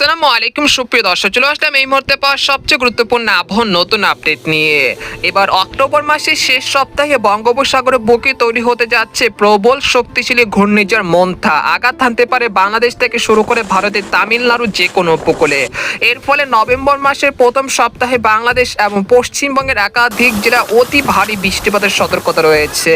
আসসালামু আলাইকুম, সুপ্রিয় দর্শক, চলে আসলাম এই মুহূর্তে পাওয়া সবচেয়ে গুরুত্বপূর্ণ আবহাওয়ার নতুন আপডেট নিয়ে। এবার অক্টোবর মাসের শেষ সপ্তাহে বঙ্গোপসাগরে বুকে তৈরি হতে যাচ্ছে প্রবল শক্তিশালী ঘূর্ণিঝড় মন্থা। আঘাত হানতে পারে বাংলাদেশ থেকে শুরু করে ভারতের তামিলনাড়ু যে কোনো উপকূলে। এর ফলে নভেম্বর মাসের প্রথম সপ্তাহে বাংলাদেশ এবং পশ্চিমবঙ্গের একাধিক জেলা অতি ভারী বৃষ্টিপাতের সতর্কতা রয়েছে।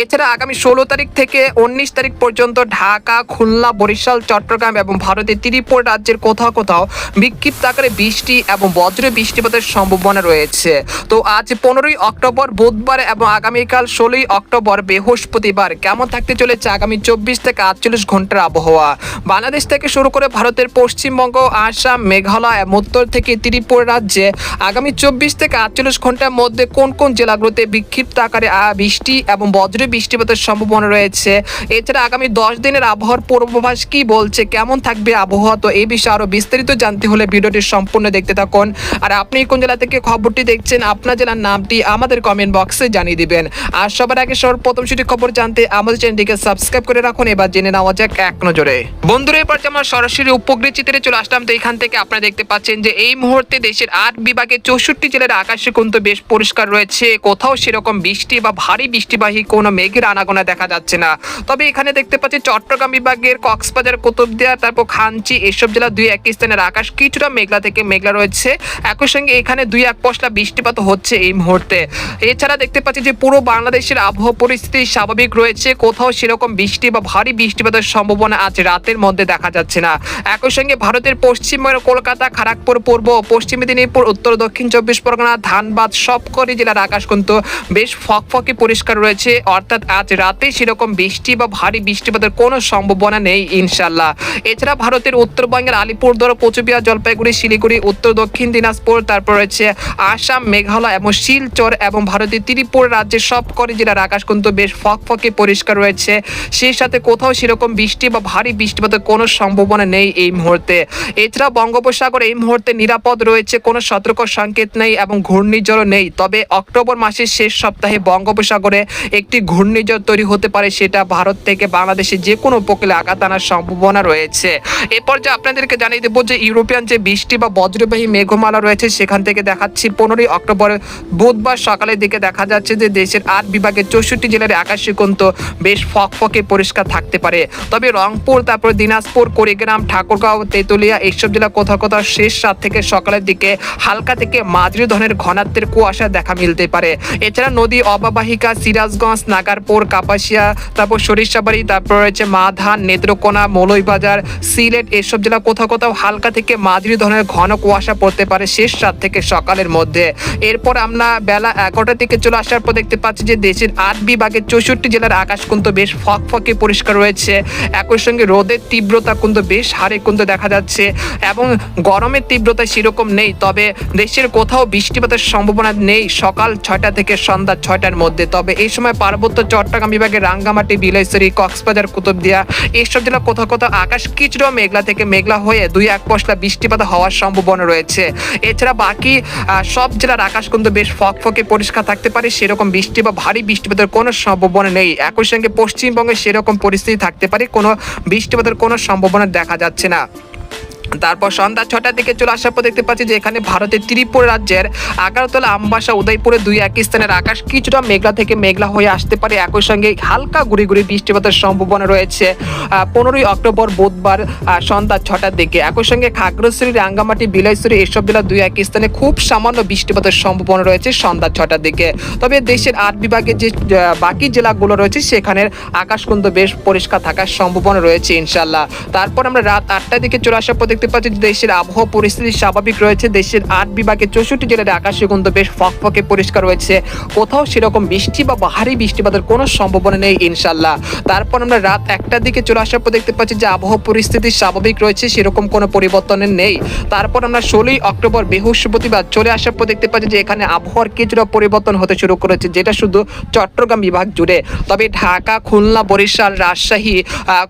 এছাড়া আগামী ষোলো তারিখ থেকে উনিশ তারিখ পর্যন্ত ঢাকা, খুলনা, বরিশাল, চট্টগ্রাম এবং ভারতের ত্রিপুরা রাজ্যের কোথাও কোথাও কোথাও বিক্ষিপ্ত আকারে বৃষ্টি এবং বজ্র বৃষ্টিপাতের সম্ভাবনা রয়েছে। তো আজ পনেরোই অক্টোবর, বুধবার এবং আগামীকাল ষোলোই অক্টোবর বৃহস্পতিবার কেমন থাকতে চলেছে আগামী চব্বিশ থেকে আটচল্লিশ ঘণ্টার আবহাওয়া? বাংলাদেশ থেকে শুরু করে ভারতের পশ্চিমবঙ্গ, আসাম, মেঘালয় এবং উত্তর থেকে ত্রিপুরা রাজ্যে আগামী চব্বিশ থেকে আটচল্লিশ ঘণ্টার মধ্যে কোন কোন জেলাগুলোতে বিক্ষিপ্ত আকারে বৃষ্টি এবং বজ্র বৃষ্টিপাতের সম্ভাবনা রয়েছে? এছাড়া আগামী দশ দিনের আবহাওয়ার পূর্বাভাস কি বলছে? কেমন থাকবে আবহাওয়া? তো এই বিষয়ে আরও বিস্তারিত জানতে হলে ভিডিওটি সম্পূর্ণ দেখতে থাকুন। আর আপনি কোন জেলা থেকে খবরটি দেখছেন, আপনার জেলার নামটি আমাদের কমেন্ট বক্সে জানিয়ে দিবেন। আর সবার আগে সবার প্রথম সেটি খবর জানতে আমাদের চ্যানেলটিকে সাবস্ক্রাইব করে রাখুন, এবার জেনে নেওয়া যাক এক নজরে। বন্ধুরা, এবার যে আমরা সরাসরি উপগ্রহ চিত্রে চলে আসলাম, তো এখান থেকে আপনারা দেখতে পাচ্ছেন যে এই মুহূর্তে দেশের আট বিভাগে চৌষট্টি জেলার আকাশে কিন্তু বেশ পরিষ্কার রয়েছে। কোথাও সেরকম বৃষ্টি বা ভারী বৃষ্টিবাহী কোনো মেঘের আনাগোনা দেখা যাচ্ছে না। তবে এখানে দেখতে পাচ্ছি চট্টগ্রাম বিভাগের কক্সবাজার, কুতুবদিয়া, তারপর খানচি এসব জেলা দুই এক স্থানের আকাশ কিছুটা মেঘলা থেকে মেঘলা রয়েছে। একই সঙ্গে এখানে দুই এক পশলা বৃষ্টিপাত হচ্ছে এই মুহূর্তে। এছাড়া দেখতে পাচ্ছি যে পুরো বাংলাদেশের আবহাওয়া পরিস্থিতি স্বাভাবিক রয়েছে। কোথাও সেরকম বৃষ্টি বা ভারী বৃষ্টিপাতের সম্ভাবনা আজ রাতের মধ্যে দেখা যাচ্ছে না। একই সঙ্গে ভারতের পশ্চিমবঙ্গের কলকাতা খড়গপুর পূর্ব পশ্চিম মেদিনীপুর, উত্তর দক্ষিণ চব্বিশ পরগনা, ধানবাদ, সবকটি জেলার আকাশ কিন্তু বেশ ফকফকে পরিষ্কার রয়েছে। অর্থাৎ আজ রাতে সেরকম বৃষ্টি বা ভারী বৃষ্টিপাতের কোনো সম্ভাবনা নেই ইনশাল্লাহ এছাড়া ভারতের উত্তরবঙ্গের আলিপুরদুয়ার কোচবিহার জলপাইগুড়ি, শিলিগুড়ি, উত্তর, দক্ষিণ দিনাজপুর, তারপর রয়েছে আসাম, মেঘালয় এবং শিলচর এবং ভারতের ত্রিপুরা রাজ্যের সবকটি জেলার আকাশ কিন্তু বেশ ফকফকে পরিষ্কার রয়েছে। সেই সাথে কোথাও সেরকম বৃষ্টি বা ভারী বৃষ্টিপাতের কোনো সম্ভাবনা নেই এই মুহূর্তে। এছাড়া বঙ্গোপসাগর এই মুহূর্তে নিরাপদ রয়েছে, কোনো সতর্ক সংকেত নেই এবং ঘূর্ণিঝড়ও নেই। তবে অক্টোবর মাসের শেষ সপ্তাহে বঙ্গোপসাগরে একটি ঘূর্ণিঝড় তৈরি হতে পারে, সেটা ভারত থেকে বাংলাদেশে যে কোনো উপকূলে আঘাত আনার সম্ভাবনা রয়েছে। এরপর যে আপনাদেরকে জানিয়ে দেবো যে ইউরোপিয়ান যে বৃষ্টি বা বজ্রবাহী মেঘমালা রয়েছে, সেখান থেকে দেখাচ্ছি পনেরোই অক্টোবর বুধবার সকালের দিকে দেখা যাচ্ছে যে দেশের আট বিভাগের চৌষট্টি জেলার আকাশে কিন্তু বেশ ফকফকে পরিষ্কার থাকতে পারে। তবে রংপুর, তারপর দিনাজপুর, কুড়িগ্রাম, ঠাকুরগাঁও, তেঁতুলিয়া, এইসব জেলা কোথাও কোথাও শেষ রাত থেকে সকালের দিকে হালকা থেকে মাঝারি ধরনের ঘনাত্বের কুয়াশা দেখা মিলতে পারে। এছাড়া নদী অববাহিকা, সিরাজগঞ্জ, নাগারপুর, কাপাসিয়া, তারপর সরিষাবাড়ি, তারপর রয়েছে মাধান, নেত্রকোনা মৌলইবাজার সিলেট, এসব জেলা কোথাও কোথাও হালকা থেকে মাঝারি ধরনের ঘন কুয়াশা পড়তে পারে শেষ রাত থেকে সকালের মধ্যে। এরপর আমরা বেলা এগারোটার দিকে চলে আসার পর দেখতে পাচ্ছি যে দেশের আট বিভাগের চৌষট্টি জেলার আকাশ কিন্তু বেশ ফকফকে পরিষ্কার রয়েছে। একই সঙ্গে রোদের তীব্রতা কিন্তু বেশ হারে কিন্তু দেখা যাচ্ছে এবং গরমের তীব্রতা সেরকম নেই। তবে দেশের কোথাও বৃষ্টিপাতের সম্ভাবনা নেই সকাল ছয়টা থেকে সন্ধ্যা ছয়টার মধ্যে। তবে এই সময় পার্বত্য চট্টগ্রাম বিভাগের রাঙ্গামাটি বিলাইছড়ি কক্সবাজার, কুতুবদিয়া এইসব জেলা কোথাও কোথাও আকাশ কিছুটা মেঘলা থেকে মেঘলা হয়ে দুই এক পশলা বৃষ্টিপাত হওয়ার সম্ভাবনা রয়েছে। এছাড়া বাকি সব জেলার আকাশ কিন্তু বেশ ফকফকে পরিষ্কার থাকতে পারে, সেরকম বৃষ্টি বা ভারী বৃষ্টিপাতের কোনো সম্ভাবনা নেই। একই সঙ্গে পশ্চিমবঙ্গে সেরকম পরিস্থিতি থাকতে পারে, কোনো বৃষ্টিপাতের কোনো সম্ভাবনা দেখা যাচ্ছে না। তারপর সন্ধ্যা ছটার দিকে চলে আসার পর দেখতে পাচ্ছি যে এখানে ভারতের ত্রিপুরা রাজ্যের আগারতলা, আমবাসা, উদয়পুরে দুই এক স্থানের আকাশ কিছুটা মেঘলা থেকে মেঘলা হয়ে আসতে পারে। একই সঙ্গে হালকা গুড়ি গুড়ি বৃষ্টিপাতের সম্ভাবনা রয়েছে। পনেরোই অক্টোবর বুধবার সন্ধ্যা ছটার দিকে। একই সঙ্গে খাগড়াছড়ি, রাঙ্গামাটি, বিলাইছড়ি এসব জেলা দুই এক স্থানে খুব সামান্য বৃষ্টিপাতের সম্ভাবনা রয়েছে সন্ধ্যা ছটার দিকে। তবে দেশের আট বিভাগের যে বাকি জেলাগুলো রয়েছে সেখানের আকাশ কিন্তু বেশ পরিষ্কার থাকার সম্ভাবনা রয়েছে ইনশাল্লাহ তারপর আমরা রাত আটটার দিকে চলে আসার পর দেখতে পাচ্ছি যে দেশের আবহাওয়া পরিস্থিতি স্বাভাবিক রয়েছে। দেশের আট বিভাগের চৌষট্টি জেলার আকাশে কিন্তু বেশ ফকফকে পরিষ্কার রয়েছে। কোথাও সেরকম বৃষ্টি বা ভারী বৃষ্টিপাতের কোনো সম্ভাবনা নেই ইনশাল্লাহ তারপর আমরা রাত একটার দিকে চলে আসার পর দেখতে পাচ্ছি যে আবহাওয়া পরিস্থিতি স্বাভাবিক রয়েছে, সেরকম কোনো পরিবর্তনের নেই। তারপর আমরা ষোলোই অক্টোবর বৃহস্পতিবার চলে আসার পর দেখতে পাচ্ছি যে এখানে আবহাওয়ার কিছুটা পরিবর্তন হতে শুরু করেছে, যেটা শুধু চট্টগ্রাম বিভাগ জুড়ে। তবে ঢাকা, খুলনা, বরিশাল, রাজশাহী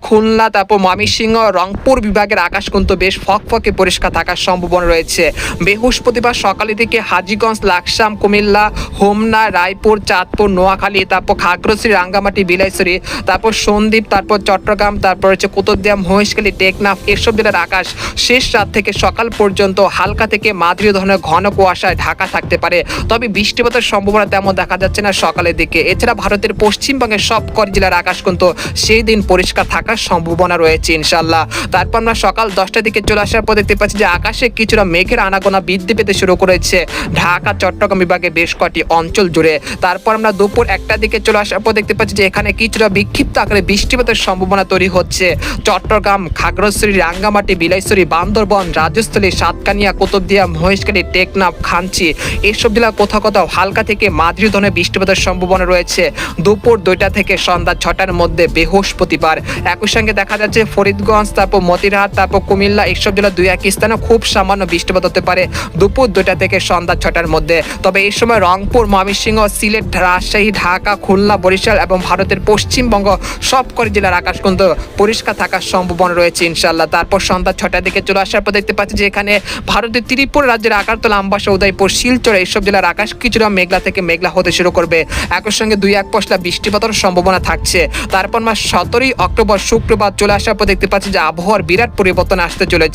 খুলনা, তারপর ময়মনসিংহ, রংপুর বিভাগের আকাশ কিন্তু বেশ ফকফকে পরিষ্কার থাকার সম্ভাবনা রয়েছে। বৃহস্পতিবার সকালে দিকে হাজিগঞ্জ, লাকসাম, কুমিল্লা, হোমনা, রায়পুর, চাঁদপুর, নোয়াখালী, তারপর খাগড়াছড়ি, রাঙ্গামাটি, বিলাইছড়ি, তারপর সন্দ্বীপ, তারপর চট্টগ্রাম, তারপর হচ্ছে কুতুবদিয়া, মহেশখালী, টেকনাফ এসব জেলার আকাশ শেষ রাত থেকে সকাল পর্যন্ত হালকা থেকে মাঝারি ধরনের ঘন কুয়াশায় ঢাকা থাকতে পারে। তবে বৃষ্টিপাতের সম্ভাবনা তেমন দেখা যাচ্ছে না সকালের দিকে। এছাড়া ভারতের পশ্চিমবঙ্গের সব কর জেলার আকাশ কিন্তু সেই দিন পরিষ্কার থাকার সম্ভাবনা রয়েছে ইনশাল্লাহ তারপর আমরা সকাল দশটার দিকে চলে আসার পর দেখতে পাচ্ছি যে আকাশে কিছুটা মেঘের আনাগোনা বৃদ্ধি পেতে শুরু করেছে। ঢাকা, চট্টগ্রাম বিভাগে বেশ কটি অঞ্চল জুড়ে। তারপর আমরা দুপুর একটার দিকে চলে আসার পর দেখতে পাচ্ছি যে এখানে কিছুটা বিক্ষিপ্ত আকারে বৃষ্টিপাতের সম্ভাবনা তৈরি হচ্ছে। চট্টগ্রাম, খাগড়াছড়ি, রাঙ্গামাটি, বিলাইছড়ি, বান্দরবন রাজস্থলী সাতকানিয়া, কুতুবদিয়া, মহেশখালী, টেকনাফ, খাঞ্চি এইসব জেলা কোথাও কোথাও হালকা থেকে মাঝারি ধরনের বৃষ্টিপাতের সম্ভাবনা রয়েছে। দুপুর দুইটা থেকে সন্ধ্যা ছটার মধ্যে বৃহস্পতিবার। একই সঙ্গে দেখা যাচ্ছে ফরিদগঞ্জ, তারপর মতিরহাট, তারপর কুমিল্লা এইসব জেলা দুই এক স্থানে খুব সামান্য বৃষ্টিপাত হতে পারে দুপুর দুইটা থেকে সন্ধ্যা ছটার মধ্যে। তবে এই সময় রংপুর, ময়মনসিংহ, সিলেট, রাজশাহী, ঢাকা, খুলনা, বরিশাল এবং ভারতের পশ্চিমবঙ্গ সবকটি জেলার আকাশ কিন্তু পরিষ্কার থাকার সম্ভাবনা রয়েছে ইনশাল্লাহ তারপর সন্ধ্যা ছটার দিকে চলে আসার পর দেখতে পাচ্ছি যে এখানে ভারতের ত্রিপুরা রাজ্যের আকারতলা আমবাসা, উদয়পুর, শিলচর এইসব জেলার আকাশ কিছুটা মেঘলা থেকে মেঘলা হতে শুরু করবে। একই সঙ্গে দুই এক পশলা বৃষ্টিপাতের সম্ভাবনা থাকছে। তারপর মাস সতেরোই অক্টোবর শুক্রবার চলে আসার পর দেখতে পাচ্ছি যে আবহাওয়ার বিরাট পরিবর্তন আসতে চলেছে।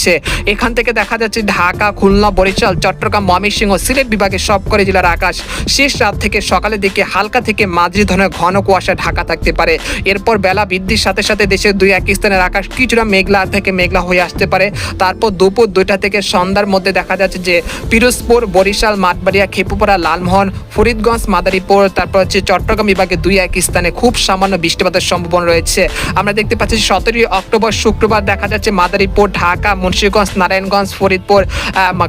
এখান থেকে দেখা যাচ্ছে ঢাকা, খুলনা, বরিশাল, চট্টগ্রাম, ময়মনসিংহ, সিলেট বিভাগের সবকটি জেলার আকাশ শেষ রাত থেকে সকালের দিকে হালকা থেকে মাঝারি ধরনের ঘন কুয়াশা ঢাকা থাকতে পারে। এরপর বেলা বৃদ্ধির সাথে সাথে দেশের দুই এক স্থানের আকাশ কিছুটা মেঘলা থেকে মেঘলা হয়ে আসতে পারে। তারপর দুপুর দুইটা থেকে সন্ধ্যার মধ্যে দেখা যাচ্ছে যে পিরোজপুর, বরিশাল, মাঠবাড়িয়া, খেপুপাড়া, লালমোহন, ফরিদগঞ্জ, মাদারীপুর, তারপর হচ্ছে চট্টগ্রাম বিভাগে দুই এক স্থানে খুব সামান্য বৃষ্টিপাতের সম্ভাবনা রয়েছে। আমরা দেখতে পাচ্ছি সতেরোই অক্টোবর শুক্রবার দেখা যাচ্ছে মাদারীপুর, ঢাকা মুন্সিগঞ্জ, নারায়ণগঞ্জ, ফরিদপুর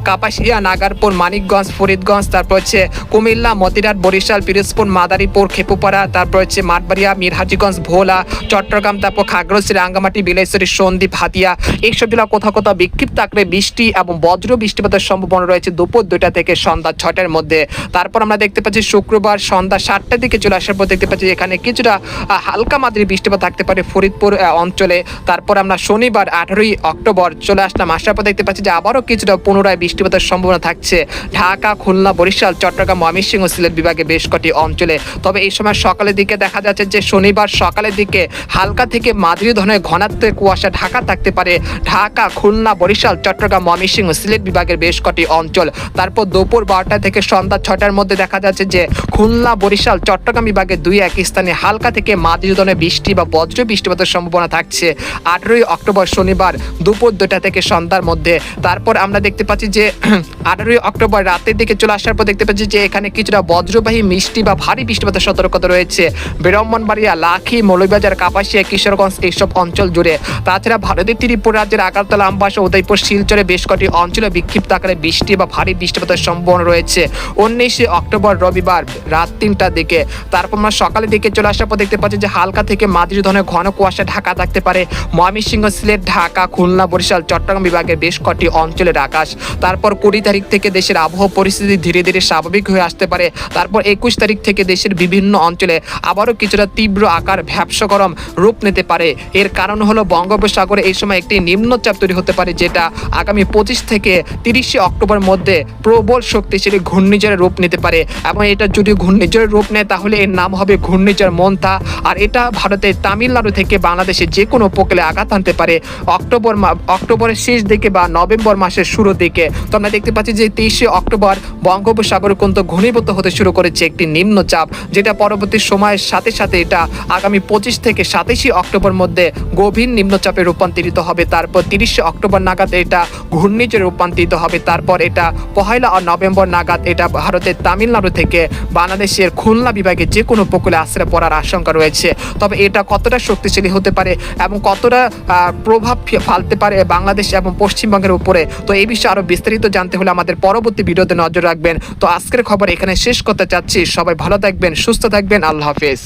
কাপাসিয়া, নাগারপুর, মানিকগঞ্জ, ফরিদগঞ্জ, তারপর হচ্ছে কুমিল্লা, মতিরাট, বরিশাল, পিরোজপুর, মাদারীপুর, খেপুপাড়া, তারপর হচ্ছে মাঠবাড়িয়া, মিরহাজিগঞ্জ, ভোলা, চট্টগ্রাম, তারপর খাগড়াছড়ি, রাঙ্গামাটি বিলাইছড়ি সন্দ্বীপ, হাতিয়া। এইসব জেলা কোথাও কোথাও বিক্ষিপ্ত আকারে বৃষ্টি এবং বজ্র বৃষ্টিপাতের সম্ভাবনা রয়েছে দুপুর দুইটা থেকে সন্ধ্যা ছটার মধ্যে। তারপর আমরা দেখতে পাচ্ছি শুক্রবার সন্ধ্যা সাতটার দিকে চলে আসার পর দেখতে পাচ্ছি এখানে কিছুটা হালকা মাত্রায় বৃষ্টিপাত থাকতে পারে ফরিদপুর অঞ্চলে। তারপর আমরা শনিবার আঠারোই অক্টোবর চলে আসলাম। আসার পর দেখতে পাচ্ছি যে আবারও কিছুটা পুনরায় বৃষ্টিপাতের সম্ভাবনা থাকছে। ঢাকা, খুলনা, বরিশাল, চট্টগ্রাম, ময়মনসিংহ, সিলেট বিভাগে বেশ কটি অঞ্চলে। তবে এই সময় সকালের দিকে দেখা যাচ্ছে যে শনিবার সকালের দিকে হালকা থেকে মাঝারি ধরনের ঘনাত্মে কুয়াশা ঢাকা থাকতে পারে। ঢাকা, খুলনা, বরিশাল, চট্টগ্রাম, ময়মনসিংহ, সিলেট বিভাগের বেশ কটি অঞ্চল। তারপর দুপুর বারোটা থেকে সন্ধ্যা ছটার মধ্যে দেখা যাচ্ছে যে খুলনা, বরিশাল, চট্টগ্রাম বিভাগের দুই এক স্থানে হালকা থেকে মাঝারি ধরনের বৃষ্টি বা বজ্র বৃষ্টিপাতের সম্ভাবনা থাকছে। আঠেরোই অক্টোবর শনিবার দুপুর দুটা থেকে সন্ধ্যার মধ্যে। তারপর আমরা দেখতে পাচ্ছি যে, আঠারোই অক্টোবর রাতের দিকে চলে আসার পর দেখতে পাচ্ছি যে, এখানে কিছুটা বজ্রবাহী মিষ্টি বা ভারী বৃষ্টিপাতের সতর্কতা রয়েছে। ব্রাহ্মণবাড়িয়া, লাখি, মৌলভীবাজার, কাপাসিয়া, কিশোরগঞ্জ এইসব অঞ্চল জুড়ে। তাছাড়া ভারতের ত্রিপুরা রাজ্যের আগারতলা, আমবাসা, উদয়পুর, শিলচরে বেশ কটি অঞ্চলে বিক্ষিপ্ত আকারে বৃষ্টি বা ভারী বৃষ্টিপাতের সম্ভাবনা রয়েছে। উনিশে অক্টোবর রবিবার রাত তিনটার দিকে। তারপর আমরা সকালের দিকে চলে আসার পর দেখতে পাচ্ছি যে, হালকা থেকে মাঝারি ধরনের ঘন কুয়াশা ঢাকা থাকতে পারে। ময়মনসিংহ, সিলেট, ঢাকা, খুলনা, বরিশাল চট্টগ্রাম বিভাগের বেশ কটি অঞ্চলের আকাশ। তারপর কুড়ি তারিখ থেকে দেশের আবহাওয়া পরিস্থিতি ধীরে ধীরে স্বাভাবিক হয়ে আসতে পারে। তারপর একুশ তারিখ থেকে দেশের বিভিন্ন অঞ্চলে আবারও কিছুটা তীব্র আকার ভ্যাপসা গরম রূপ নিতে পারে। এর কারণ হলো বঙ্গোপসাগরে এই সময় একটি নিম্নচাপ তৈরি হতে পারে, যেটা আগামী পঁচিশ থেকে তিরিশে অক্টোবর মধ্যে প্রবল শক্তিশালী ঘূর্ণিঝড়ের রূপ নিতে পারে। এবং এটা যদি ঘূর্ণিঝড়ের রূপ নেয়, তাহলে এর নাম হবে ঘূর্ণিঝড় মন্থা। আর এটা ভারতের তামিলনাড়ু থেকে বাংলাদেশে যে কোনো উপকূলে আঘাত আনতে পারে। অক্টোবর মা- অক্টোবরের শেষ দিকে বা নভেম্বর মাসের শুরুর দিকে। তো আমরা দেখতে পাচ্ছি যে তেইশে অক্টোবর বঙ্গোপসাগর কিন্তু ঘনীভূত হতে শুরু করেছে একটি নিম্নচাপ, যেটা পরবর্তী সময়ের সাথে সাথে এটা আগামী পঁচিশ থেকে সাতাশে অক্টোবর মধ্যে গভীর নিম্নচাপে রূপান্তরিত হবে। তারপর তিরিশে অক্টোবর নাগাদ এটা ঘূর্ণিঝড়ে রূপান্তরিত হবে। তারপর এটা পহেলা আর নভেম্বর নাগাদ এটা ভারতের তামিলনাড়ু থেকে বাংলাদেশের খুলনা বিভাগে যে কোনো উপকূলে আশ্রয় পড়ার আশঙ্কা রয়েছে। তবে এটা কতটা শক্তিশালী হতে পারে এবং কতটা প্রভাব ফালতে পারে বাংলাদেশ এবং পশ্চিমবঙ্গের উপরে। তো এই বিষয়ে আরও বিস্তারিত জানতে হলে আমাদের পরবর্তী ভিডিওতে নজর রাখবেন। তো আজকের খবর এখানে শেষ করতে চাচ্ছি। সবাই ভালো থাকবেন, সুস্থ থাকবেন। আল্লাহ হাফেজ।